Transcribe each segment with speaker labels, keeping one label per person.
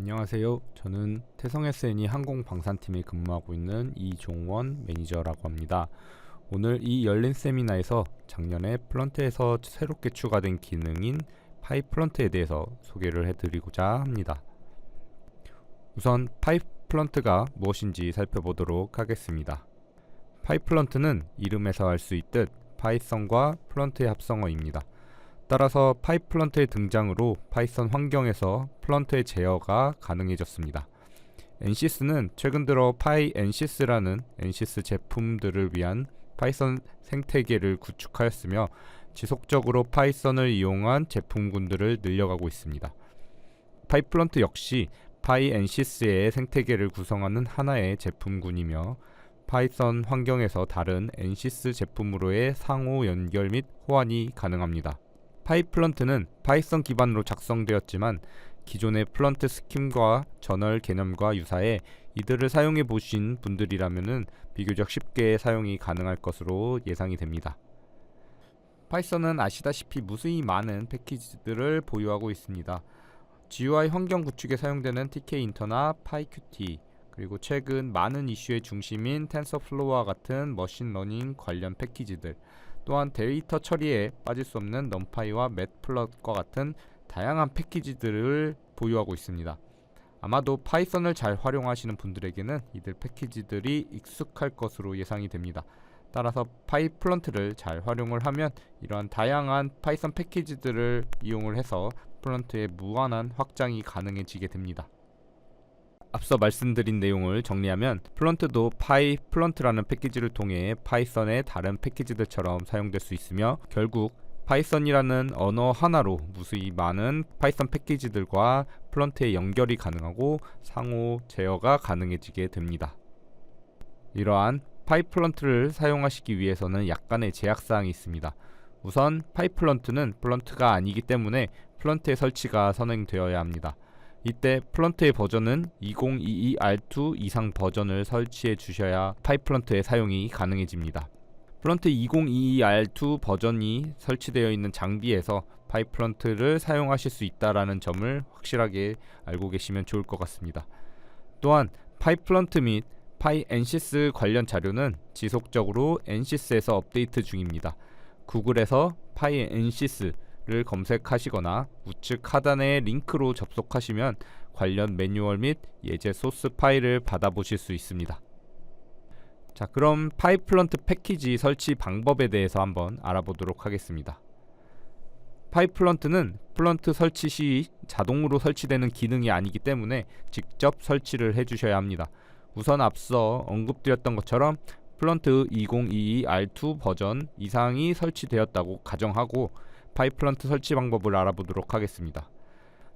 Speaker 1: 안녕하세요. 저는 태성 SNE 항공방산팀에 근무하고 있는 이종원 매니저라고 합니다. 오늘 이 열린 세미나에서 작년에 플런트에서 새롭게 추가된 기능인 파이 플런트에 대해서 소개를 해드리고자 합니다. 우선 파이 플런트가 무엇인지 살펴보도록 하겠습니다. 파이 플런트는 이름에서 알 수 있듯 파이썬과 플런트의 합성어입니다. 따라서 파이플런트의 등장으로 파이썬 환경에서 플런트의 제어가 가능해졌습니다. NCS는 최근 들어 파이 NCS라는 NCS 제품들을 위한 파이썬 생태계를 구축하였으며 지속적으로 파이썬을 이용한 제품군들을 늘려가고 있습니다. 파이플런트 역시 파이 NCS의 생태계를 구성하는 하나의 제품군이며 파이썬 환경에서 다른 NCS 제품으로의 상호 연결 및 호환이 가능합니다. 파이플런트는 파이썬 기반으로 작성되었지만 기존의 플런트 스킴과 저널 개념과 유사해 이들을 사용해 보신 분들이라면 비교적 쉽게 사용이 가능할 것으로 예상이 됩니다. 파이썬은 아시다시피 무수히 많은 패키지들을 보유하고 있습니다. GUI 환경 구축에 사용되는 TK-인터나 PyQt 그리고 최근 많은 이슈의 중심인 텐서플로우와 같은 머신러닝 관련 패키지들 또한 데이터 처리에 빠질 수 없는 넘파이와 맷플럿과 같은 다양한 패키지들을 보유하고 있습니다. 아마도 파이썬을 잘 활용하시는 분들에게는 이들 패키지들이 익숙할 것으로 예상이 됩니다. 따라서 파이플런트를 잘 활용을 하면 이러한 다양한 파이썬 패키지들을 이용을 해서 플런트의 무한한 확장이 가능해지게 됩니다. 앞서 말씀드린 내용을 정리하면 플런트도 파이 플런트라는 패키지를 통해 파이썬의 다른 패키지들처럼 사용될 수 있으며 결국 파이썬이라는 언어 하나로 무수히 많은 파이썬 패키지들과 플런트의 연결이 가능하고 상호 제어가 가능해지게 됩니다. 이러한 파이플런트를 사용하시기 위해서는 약간의 제약사항이 있습니다. 우선 파이플런트는 플런트가 아니기 때문에 플런트의 설치가 선행되어야 합니다. 이때 플런트의 버전은 2022R2 이상 버전을 설치해 주셔야 파이플런트의 사용이 가능해집니다. 플런트 2022R2 버전이 설치되어 있는 장비에서 파이플런트를 사용하실 수 있다라는 점을 확실하게 알고 계시면 좋을 것 같습니다. 또한 파이플런트 및 파이 NCS 관련 자료는 지속적으로 NCS에서 업데이트 중입니다. 구글에서 파이 NCS 를 검색하시거나 우측 하단의 링크로 접속하시면 관련 매뉴얼 및 예제 소스 파일을 받아보실 수 있습니다. 자, 그럼 파이플런트 패키지 설치 방법에 대해서 한번 알아보도록 하겠습니다. 파이플런트는 플런트 설치 시 자동으로 설치되는 기능이 아니기 때문에 직접 설치를 해주셔야 합니다. 우선 앞서 언급드렸던 것처럼 플런트 2022R2 버전 이상이 설치되었다고 가정하고 파이 플런트 설치 방법을 알아보도록 하겠습니다.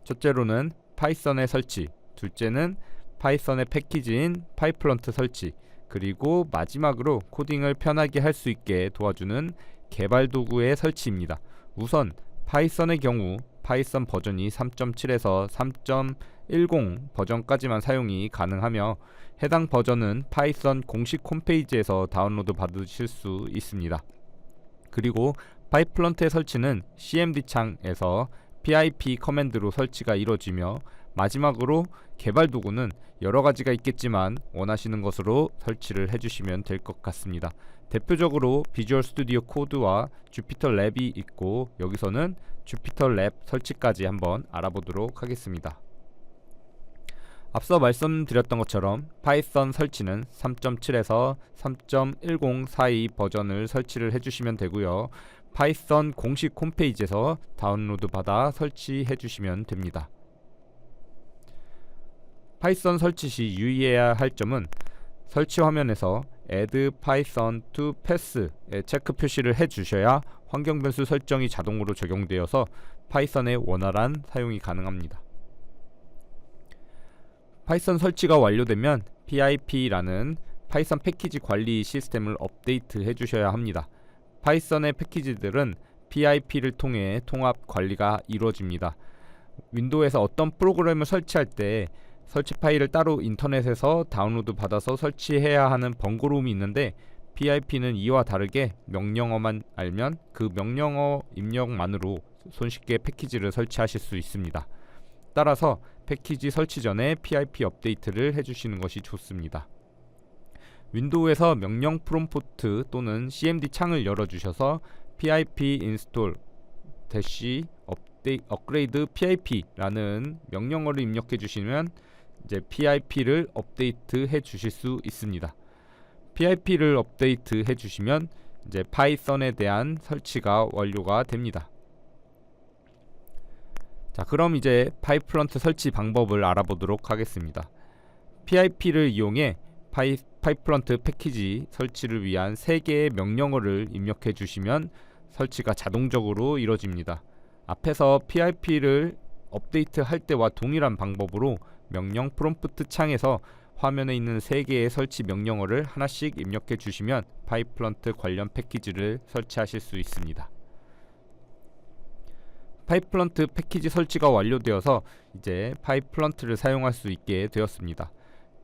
Speaker 1: 첫째로는 파이썬의 설치, 둘째는 파이썬의 패키지인 파이플런트 설치, 그리고 마지막으로 코딩을 편하게 할 수 있게 도와주는 개발 도구의 설치입니다. 우선 파이썬의 경우 파이썬 버전이 3.7에서 3.10 버전까지만 사용이 가능하며 해당 버전은 파이썬 공식 홈페이지에서 다운로드 받으실 수 있습니다. 그리고 파이플런트의 설치는 CMD 창에서 PIP 커맨드로 설치가 이루어지며 마지막으로 개발 도구는 여러 가지가 있겠지만 원하시는 것으로 설치를 해주시면 될 것 같습니다. 대표적으로 비주얼 스튜디오 코드와 주피터 랩이 있고 여기서는 주피터 랩 설치까지 한번 알아보도록 하겠습니다. 앞서 말씀드렸던 것처럼 파이썬 설치는 3.7에서 3.10 사이 버전을 설치를 해주시면 되고요. 파이썬 공식 홈페이지에서 다운로드 받아 설치해 주시면 됩니다. 파이썬 설치 시 유의해야 할 점은 설치 화면에서 add python to pass의 체크 표시를 해 주셔야 환경 변수 설정이 자동으로 적용되어서 파이썬의 원활한 사용이 가능합니다. 파이썬 설치가 완료되면 pip라는 파이썬 패키지 관리 시스템을 업데이트 해 주셔야 합니다. 파이썬의 패키지들은 PIP를 통해 통합 관리가 이루어집니다. 윈도우에서 어떤 프로그램을 설치할 때 설치 파일을 따로 인터넷에서 다운로드 받아서 설치해야 하는 번거로움이 있는데 PIP는 이와 다르게 명령어만 알면 그 명령어 입력만으로 손쉽게 패키지를 설치하실 수 있습니다. 따라서 패키지 설치 전에 PIP 업데이트를 해주시는 것이 좋습니다. 윈도우에서 명령 프롬프트 또는 CMD 창을 열어주셔서 PIP 인스톨 대시 업그레이드 PIP라는 명령어를 입력해 주시면 이제 PIP를 업데이트 해 주실 수 있습니다. PIP를 업데이트 해 주시면 이제 파이썬에 대한 설치가 완료가 됩니다. 자, 그럼 이제 파이프런트 설치 방법을 알아보도록 하겠습니다. PIP를 이용해 파이, 파이프런트 패키지 설치를 위한 3개의 명령어를 입력해 주시면 설치가 자동적으로 이루어집니다. 앞에서 PIP를 업데이트 할 때와 동일한 방법으로 명령 프롬프트 창에서 화면에 있는 3개의 설치 명령어를 하나씩 입력해 주시면 파이프런트 관련 패키지를 설치하실 수 있습니다. 파이프런트 패키지 설치가 완료되어서 이제 파이프런트를 사용할 수 있게 되었습니다.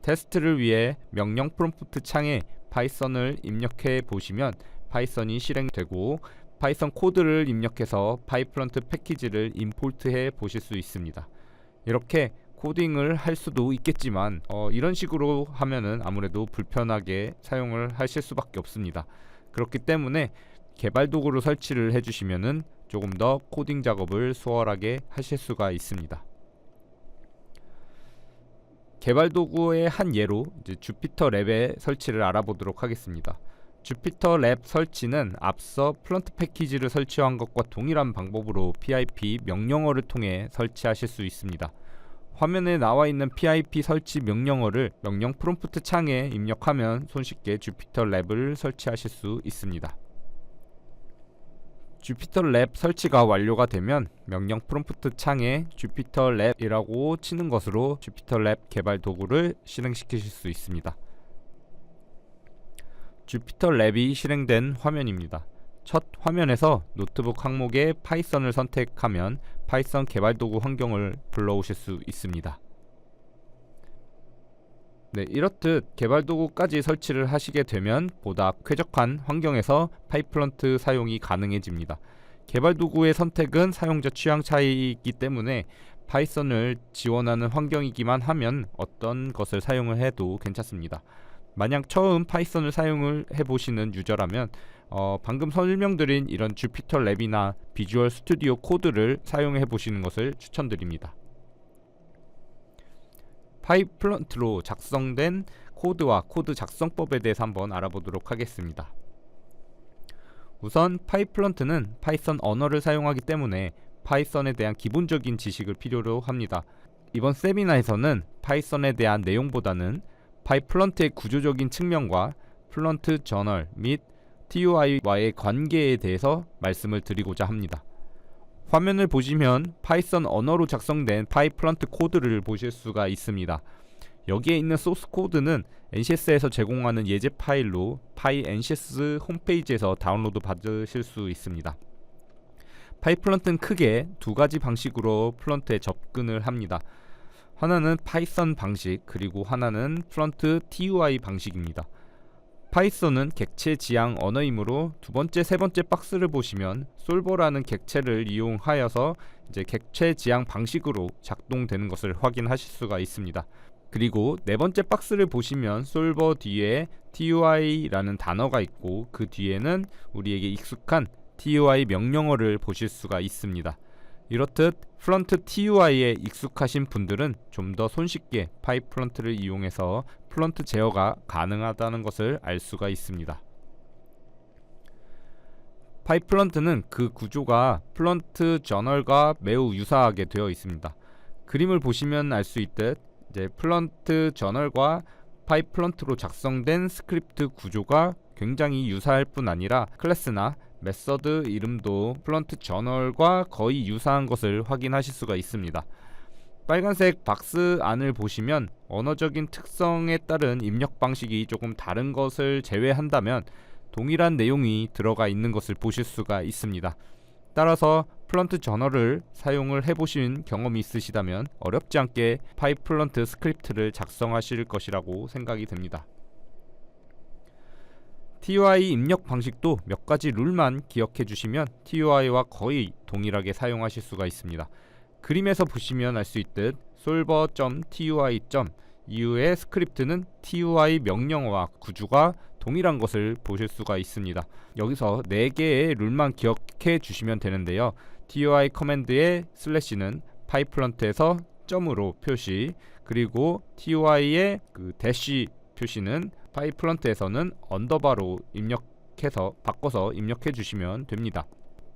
Speaker 1: 테스트를 위해 명령 프롬프트 창에 파이썬을 입력해 보시면 파이썬이 실행되고 파이썬 코드를 입력해서 파이프런트 패키지를 임포트해 보실 수 있습니다. 이렇게 코딩을 할 수도 있겠지만 어, 이런 식으로 하면은 아무래도 불편하게 사용을 하실 수밖에 없습니다. 그렇기 때문에 개발 도구로 설치를 해주시면은 조금 더 코딩 작업을 수월하게 하실 수가 있습니다. 개발 도구의 한 예로 주피터 랩의 설치를 알아보도록 하겠습니다. 주피터 랩 설치는 앞서 플런트 패키지를 설치한 것과 동일한 방법으로 PIP 명령어를 통해 설치하실 수 있습니다. 화면에 나와 있는 PIP 설치 명령어를 명령 프롬프트 창에 입력하면 손쉽게 주피터 랩을 설치하실 수 있습니다. 주피터 랩 설치가 완료가 되면 명령 프롬프트 창에 주피터 랩이라고 치는 것으로 주피터 랩 개발 도구를 실행시키실 수 있습니다. 주피터 랩이 실행된 화면입니다. 첫 화면에서 노트북 항목에 파이썬을 선택하면 파이썬 개발 도구 환경을 불러오실 수 있습니다. 네, 이렇듯 개발 도구까지 설치를 하시게 되면 보다 쾌적한 환경에서 파이프런트 사용이 가능해집니다. 개발 도구의 선택은 사용자 취향 차이이기 때문에 파이썬을 지원하는 환경이기만 하면 어떤 것을 사용을 해도 괜찮습니다. 만약 처음 파이썬을 사용을 해보시는 유저라면 어, 방금 설명드린 이런 주피터 랩이나 비주얼 스튜디오 코드를 사용해 보시는 것을 추천드립니다. 파이플런트로 작성된 코드와 코드 작성법에 대해서 한번 알아보도록 하겠습니다. 우선 파이플런트는 파이썬 언어를 사용하기 때문에 파이썬에 대한 기본적인 지식을 필요로 합니다. 이번 세미나에서는 파이썬에 대한 내용보다는 파이플런트의 구조적인 측면과 플런트 저널 및 TUI와의 관계에 대해서 말씀을 드리고자 합니다. 화면을 보시면 파이썬 언어로 작성된 파이플런트 코드를 보실 수가 있습니다. 여기에 있는 소스 코드는 NCS에서 제공하는 예제 파일로 파이 NCS 홈페이지에서 다운로드 받으실 수 있습니다. 파이 플런트는 크게 두 가지 방식으로 플런트에 접근을 합니다. 하나는 파이썬 방식 그리고 하나는 플런트 TUI 방식입니다. 파이썬은 객체 지향 언어이므로 두 번째, 세 번째 박스를 보시면 솔버라는 객체를 이용하여서 이제 객체 지향 방식으로 작동되는 것을 확인하실 수가 있습니다. 그리고 네 번째 박스를 보시면 솔버 뒤에 TUI라는 단어가 있고 그 뒤에는 우리에게 익숙한 TUI 명령어를 보실 수가 있습니다. 이렇듯 플런트 TUI에 익숙하신 분들은 좀 더 손쉽게 파이플런트를 이용해서 플런트 제어가 가능하다는 것을 알 수가 있습니다. 파이플런트는 그 구조가 플런트 저널과 매우 유사하게 되어 있습니다. 그림을 보시면 알 수 있듯 이제 플런트 저널과 파이플런트로 작성된 스크립트 구조가 굉장히 유사할 뿐 아니라 클래스나 메서드 이름도 플런트 저널과 거의 유사한 것을 확인하실 수가 있습니다. 빨간색 박스 안을 보시면 언어적인 특성에 따른 입력 방식이 조금 다른 것을 제외한다면 동일한 내용이 들어가 있는 것을 보실 수가 있습니다. 따라서 플런트 저널을 사용을 해보신 경험이 있으시다면 어렵지 않게 파이플런트 스크립트를 작성하실 것이라고 생각이 됩니다. TUI 입력 방식도 몇 가지 룰만 기억해 주시면 TUI와 거의 동일하게 사용하실 수가 있습니다. 그림에서 보시면 알 수 있듯 solver.tui. 이후의 스크립트는 TUI 명령어와 구조가 동일한 것을 보실 수가 있습니다. 여기서 4개의 룰만 기억해 주시면 되는데요. TUI 커맨드의 슬래시는 파이프런트에서 점으로 표시 그리고 TUI의 그 대시 표시는 파이프런트에서는 언더바로 입력해서 바꿔서 입력해 주시면 됩니다.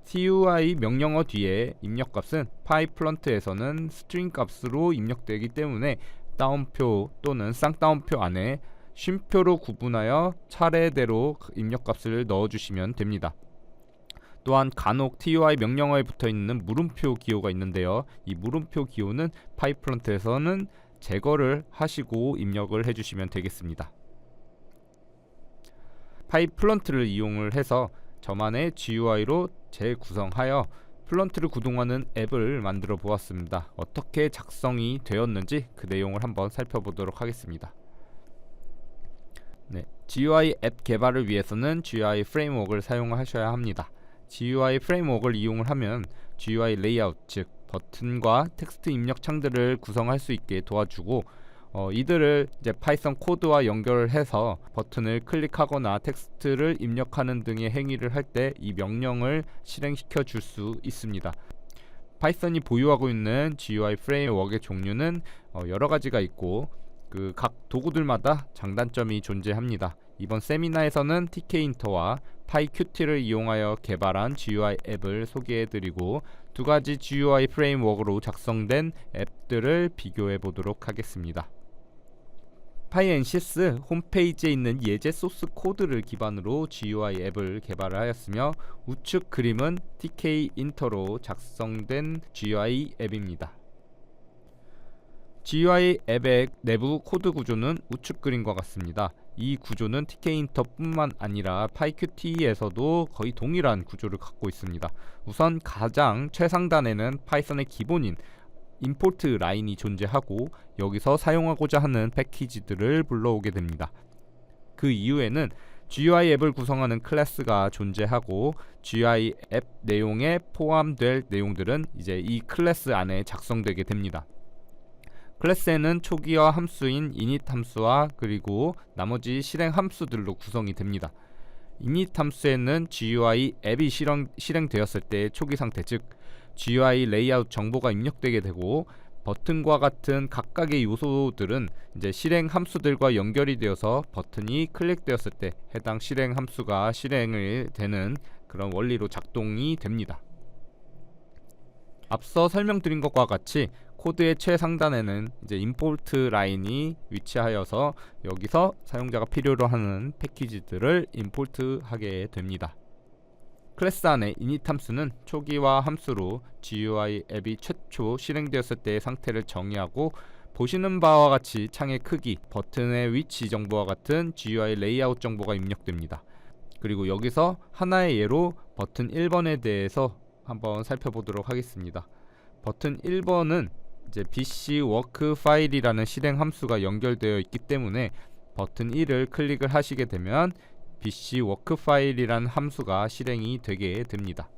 Speaker 1: TUI 명령어 뒤에 입력값은 파이프런트에서는 스트링 값으로 입력되기 때문에 다운표 또는 쌍따옴표 안에 쉼표로 구분하여 차례대로 입력값을 넣어주시면 됩니다. 또한 간혹 TUI 명령어에 붙어있는 물음표 기호가 있는데요. 이 물음표 기호는 파이프런트에서는 제거를 하시고 입력을 해주시면 되겠습니다. 파이 플런트를 이용을 해서 저만의 GUI로 재구성하여 플런트를 구동하는 앱을 만들어 보았습니다. 어떻게 작성이 되었는지 그 내용을 한번 살펴보도록 하겠습니다. 네, GUI 앱 개발을 위해서는 GUI 프레임워크를 사용하셔야 합니다. GUI 프레임워크를 이용을 하면 GUI 레이아웃 즉 버튼과 텍스트 입력 창들을 구성할 수 있게 도와주고 어, 이들을 이제 파이썬 코드와 연결을 해서 버튼을 클릭하거나 텍스트를 입력하는 등의 행위를 할 때 이 명령을 실행시켜 줄 수 있습니다. 파이썬이 보유하고 있는 GUI 프레임워크의 종류는 어, 여러 가지가 있고 그 각 도구들마다 장단점이 존재합니다. 이번 세미나에서는 TK인터와 PyQt를 이용하여 개발한 GUI 앱을 소개해드리고 두 가지 GUI 프레임워크로 작성된 앱들을 비교해 보도록 하겠습니다. 파이앤시스 홈페이지에 있는 예제 소스 코드를 기반으로 GUI 앱을 개발하였으며 우측 그림은 TK 인터로 작성된 GUI 앱입니다. GUI 앱의 내부 코드 구조는 우측 그림과 같습니다. 이 구조는 TK인터뿐만 아니라 PyQt에서도 거의 동일한 구조를 갖고 있습니다. 우선 가장 최상단에는 파이썬의 기본인 임포트 라인이 존재하고 여기서 사용하고자 하는 패키지들을 불러오게 됩니다. 그 이후에는 GUI 앱을 구성하는 클래스가 존재하고 GUI 앱 내용에 포함될 내용들은 이제 이 클래스 안에 작성되게 됩니다. 클래스에는 초기화 함수인 init 함수와 그리고 나머지 실행 함수들로 구성이 됩니다. init 함수에는 GUI 앱이 실행, 실행되었을 때 초기 상태 즉 GUI 레이아웃 정보가 입력되게 되고 버튼과 같은 각각의 요소들은 이제 실행 함수들과 연결이 되어서 버튼이 클릭되었을 때 해당 실행 함수가 실행을 되는 그런 원리로 작동이 됩니다. 앞서 설명드린 것과 같이 코드의 최상단에는 이제 임포트 라인이 위치하여서 여기서 사용자가 필요로 하는 패키지들을 임포트하게 됩니다. 클래스 안에 init 함수는 초기화 함수로 GUI 앱이 최초 실행되었을 때의 상태를 정의하고 보시는 바와 같이 창의 크기, 버튼의 위치 정보와 같은 GUI 레이아웃 정보가 입력됩니다. 그리고 여기서 하나의 예로 버튼 1번에 대해서 한번 살펴보도록 하겠습니다. 버튼 1번은 이제 BC 워크 파일이라는 실행 함수가 연결되어 있기 때문에 버튼 1을 클릭을 하시게 되면 BC 워크 파일이란 함수가 실행이 되게 됩니다.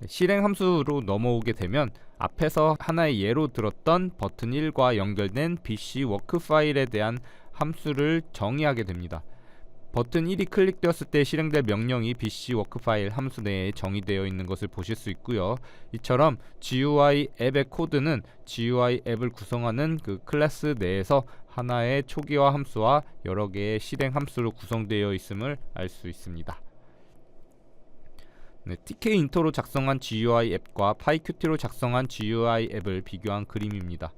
Speaker 1: 네, 실행 함수로 넘어오게 되면 앞에서 하나의 예로 들었던 버튼 1과 연결된 BC 워크 파일에 대한 함수를 정의하게 됩니다. 버튼 1이 클릭되었을 때 실행될 명령이 BC 워크 파일 함수 내에 정의되어 있는 것을 보실 수 있고요. 이처럼 GUI 앱의 코드는 GUI 앱을 구성하는 그 클래스 내에서 하나의 초기화 함수와 여러 개의 실행 함수로 구성되어 있음을 알 수 있습니다. 네, TK 인터로 작성한 GUI 앱과 PyQt로 작성한 GUI 앱을 비교한 그림입니다.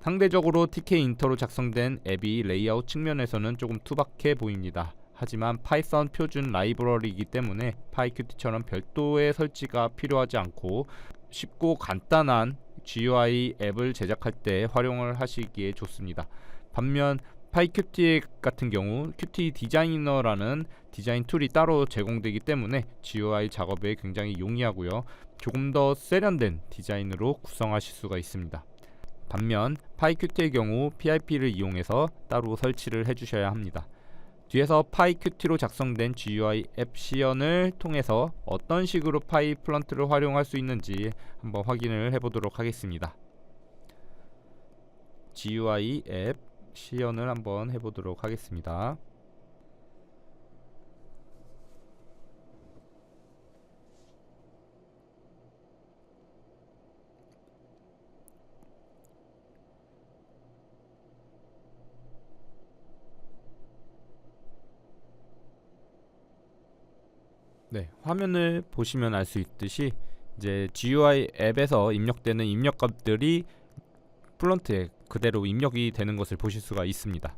Speaker 1: 상대적으로 TK 인터로 작성된 앱이 레이아웃 측면에서는 조금 투박해 보입니다. 하지만 파이썬 표준 라이브러리이기 때문에 PyQt처럼 별도의 설치가 필요하지 않고 쉽고 간단한 GUI 앱을 제작할 때 활용을 하시기에 좋습니다. 반면 파이큐티 같은 경우 큐티 디자이너라는 디자인 툴이 따로 제공되기 때문에 GUI 작업에 굉장히 용이하고요. 조금 더 세련된 디자인으로 구성하실 수가 있습니다. 반면 파이큐티의 경우 PIP를 이용해서 따로 설치를 해주셔야 합니다. 뒤에서 파이큐티로 작성된 GUI 앱 시연을 통해서 어떤 식으로 파이 플런트를 활용할 수 있는지 한번 확인을 해보도록 하겠습니다. GUI 앱 시연을 한번 해보도록 하겠습니다. 네, 화면을 보시면 알 수 있듯이 이제 GUI 앱에서 입력되는 입력값들이 플런트에 그대로 입력이 되는 것을 보실 수가 있습니다.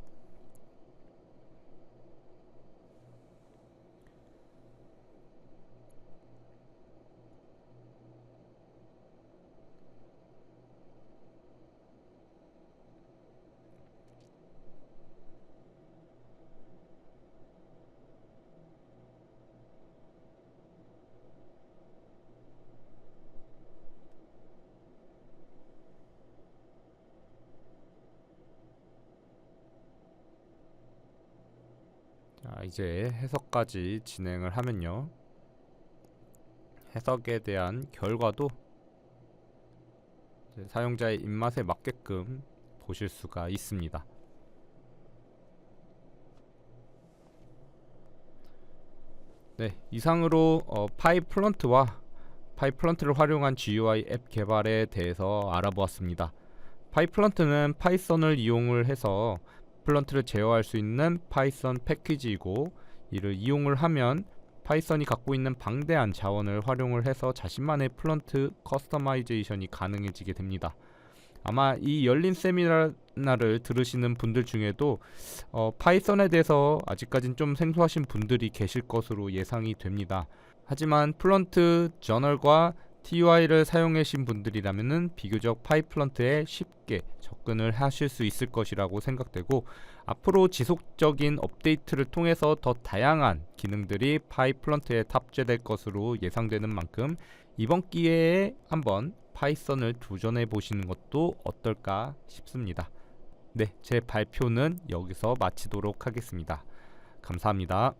Speaker 1: 자, 이제 해석까지 진행을 하면요. 해석에 대한 결과도 사용자의 입맛에 맞게끔 보실 수가 있습니다. 네, 이상으로 어, 파이 플런트와 파이 플런트를 활용한 GUI 앱 개발에 대해서 알아보았습니다. 파이 플런트는 파이썬을 이용을 해서 플런트를 제어할 수 있는 파이썬 패키지이고 이를 이용을 하면 파이썬이 갖고 있는 방대한 자원을 활용을 해서 자신만의 플런트 커스터마이제이션이 가능해지게 됩니다. 아마 이 열린 세미나를 들으시는 분들 중에도 어, 파이썬에 대해서 아직까진 좀 생소하신 분들이 계실 것으로 예상이 됩니다. 하지만 플런트 저널과 TUI를 사용하신 분들이라면은 비교적 파이플런트에 쉽게 접근을 하실 수 있을 것이라고 생각되고 앞으로 지속적인 업데이트를 통해서 더 다양한 기능들이 파이플런트에 탑재될 것으로 예상되는 만큼 이번 기회에 한번 파이썬을 도전해 보시는 것도 어떨까 싶습니다. 네, 제 발표는 여기서 마치도록 하겠습니다. 감사합니다.